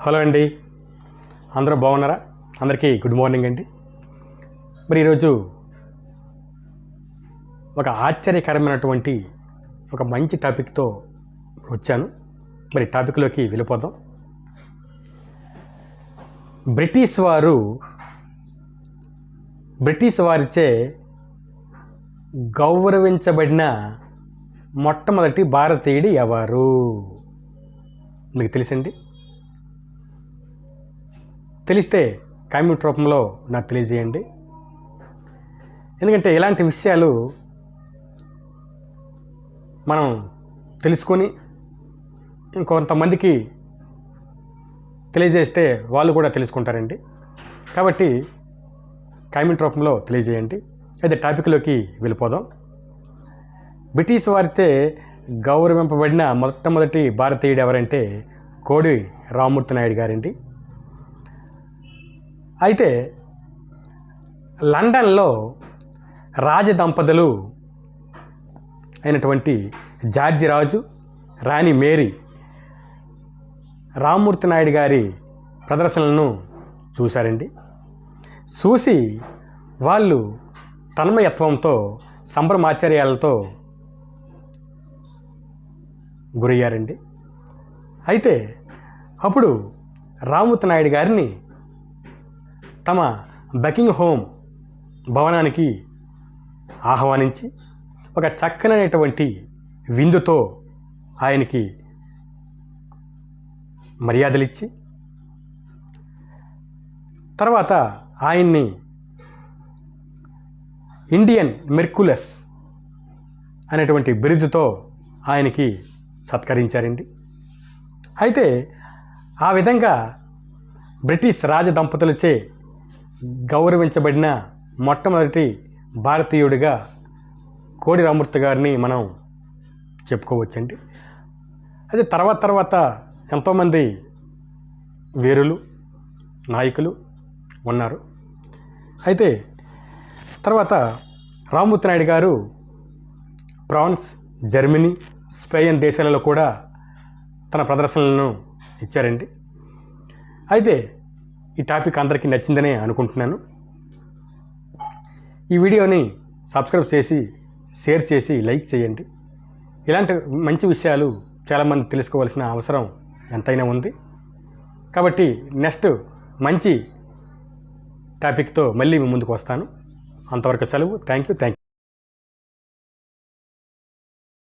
Hello అండి. అందరూ బాగున్నారా? అందరికీ గుడ్ మార్నింగ్ అండి. మరి ఈరోజు ఒక ఆశ్చర్యకరమైనటువంటి ఒక మంచి టాపిక్తో వచ్చాను. మరి టాపిక్లోకి వెళ్ళిపోదాం. బ్రిటిష్ వారు బ్రిటిష్ వారిచే గౌరవించబడిన మొట్టమొదటి భారతీయుడు ఎవరు? మీకు తెలుసండి? తెలిస్తే కామెంట్ రూపంలో నాకు తెలియజేయండి. ఎందుకంటే ఇలాంటి విషయాలు మనం తెలుసుకొని ఇంకొంతమందికి తెలియజేస్తే వాళ్ళు కూడా తెలుసుకుంటారండి. కాబట్టి కామెంట్ రూపంలో తెలియజేయండి. అయితే టాపిక్లోకి వెళ్ళిపోదాం. బ్రిటిష్ వారితే గౌరవింపబడిన మొట్టమొదటి భారతీయుడు ఎవరంటే కోడి రామూర్తి నాయుడు గారండి. అయితే లండన్లో రాజదంపతులు అయినటువంటి జార్జి రాజు రాణి మేరీ రామ్మూర్తి నాయుడు గారి ప్రదర్శనలను చూశారండి. చూసి వాళ్ళు తన్మయత్వంతో సంభ్రమాచర్యాలతో గురయ్యారండి. అయితే అప్పుడు రామ్మూర్తి నాయుడు గారిని తమ బకింగ్ హోమ్ భవనానికి ఆహ్వానించి ఒక చక్కనైనటువంటి విందుతో ఆయనకి మర్యాదలిచ్చి తర్వాత ఆయన్ని ఇండియన్ మెర్కులస్ అనేటువంటి బిరుదుతో ఆయనకి సత్కరించారండి. అయితే ఆ విధంగా బ్రిటిష్ రాజ దంపతులచే గౌరవించబడిన మొట్టమొదటి భారతీయుడిగా కోడి రామూర్తి గారిని మనం చెప్పుకోవచ్చండి. అదే తర్వాత తర్వాత ఎంతోమంది వీరులు నాయకులు ఉన్నారు. అయితే తర్వాత రామ్మూర్తి నాయుడు గారు ఫ్రాన్స్ జర్మనీ స్పెయిన్ దేశాలలో కూడా తన ప్రదర్శనలను ఇచ్చారండి. అయితే ఈ టాపిక్ అందరికీ నచ్చిందనే అనుకుంటున్నాను. ఈ వీడియోని సబ్స్క్రైబ్ చేసి షేర్ చేసి లైక్ చేయండి. ఇలాంటి మంచి విషయాలు చాలామంది తెలుసుకోవాల్సిన అవసరం ఎంతైనా ఉంది. కాబట్టి నెక్స్ట్ మంచి టాపిక్తో మళ్ళీ మీ ముందుకు వస్తాను. అంతవరకు సెలవు. Thank you thank you.